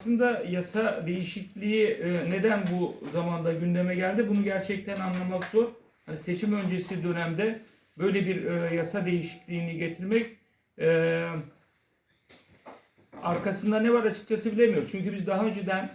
Aslında yasa değişikliği e, neden bu zamanda gündeme geldi? Bunu gerçekten anlamak zor. Hani seçim öncesi dönemde böyle bir e, yasa değişikliğini getirmek e, arkasında ne var açıkçası bilemiyoruz. Çünkü biz daha önceden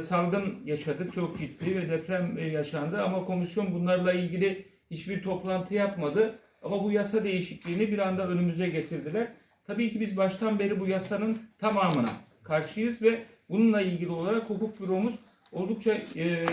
salgın yaşadık çok ciddi ve deprem yaşandı ama komisyon bunlarla ilgili hiçbir toplantı yapmadı. Ama bu yasa değişikliğini bir anda önümüze getirdiler. Tabii ki biz baştan beri bu yasanın tamamına karşıyız ve bununla ilgili olarak hukuk büromuz oldukça e,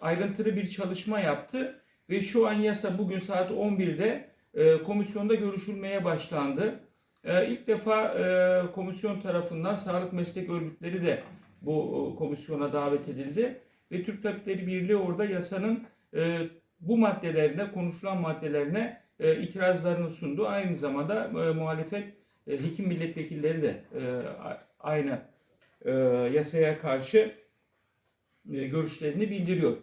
ayrıntılı bir çalışma yaptı ve şu an yasa bugün saat 11'de e, komisyonda görüşülmeye başlandı. E, ilk defa e, komisyon tarafından sağlık meslek örgütleri de bu e, komisyona davet edildi ve Türk Tabipleri Birliği orada yasanın e, bu maddelerine, konuşulan maddelerine e, itirazlarını sundu. Aynı zamanda e, muhalefet e, hekim milletvekilleri de e, aynı e, yasaya karşı e, görüşlerini bildiriyor.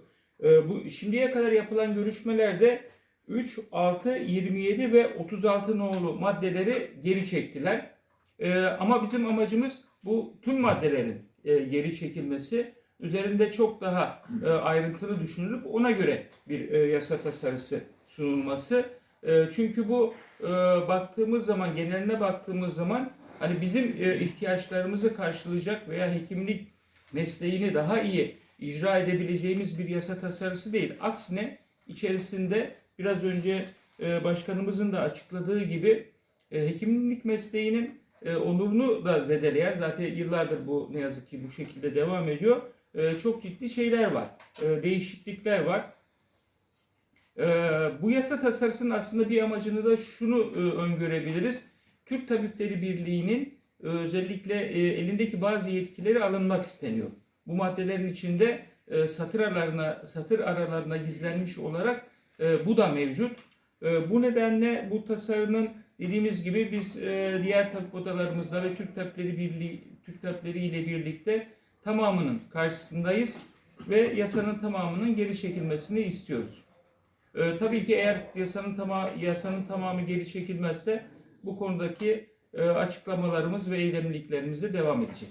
E, bu şimdiye kadar yapılan görüşmelerde 3, 6, 27 ve 36 nolu maddeleri geri çektiler. Ama bizim amacımız bu tüm maddelerin geri çekilmesi, üzerinde çok daha ayrıntılı düşünülüp ona göre bir e, yasa tasarısı sunulması. Çünkü bu baktığımız zaman, geneline baktığımız zaman hani bizim e, ihtiyaçlarımızı karşılayacak veya hekimlik mesleğini daha iyi icra edebileceğimiz bir yasa tasarısı değil. Aksine içerisinde biraz önce e, başkanımızın da açıkladığı gibi e, hekimlik mesleğinin onurunu da zedeleyen zaten yıllardır bu ne yazık ki bu şekilde devam ediyor. Çok ciddi şeyler var. Değişiklikler var. Bu yasa tasarısının aslında bir amacını da şunu öngörebiliriz. Türk Tabipleri Birliği'nin e, özellikle e, elindeki bazı yetkileri alınmak isteniyor. Bu maddelerin içinde e, satır aralarına satır aralarına gizlenmiş olarak bu da mevcut. Bu nedenle bu tasarının dediğimiz gibi biz diğer tabip odalarımızda ve Türk Tabipleri Birliği Türk Tabipleri ile birlikte tamamının karşısındayız ve yasanın tamamının geri çekilmesini istiyoruz. Tabii ki eğer yasanın tamamı yasanın tamamı geri çekilmezse bu konudaki e, açıklamalarımız ve eylemliliklerimiz de devam edecek.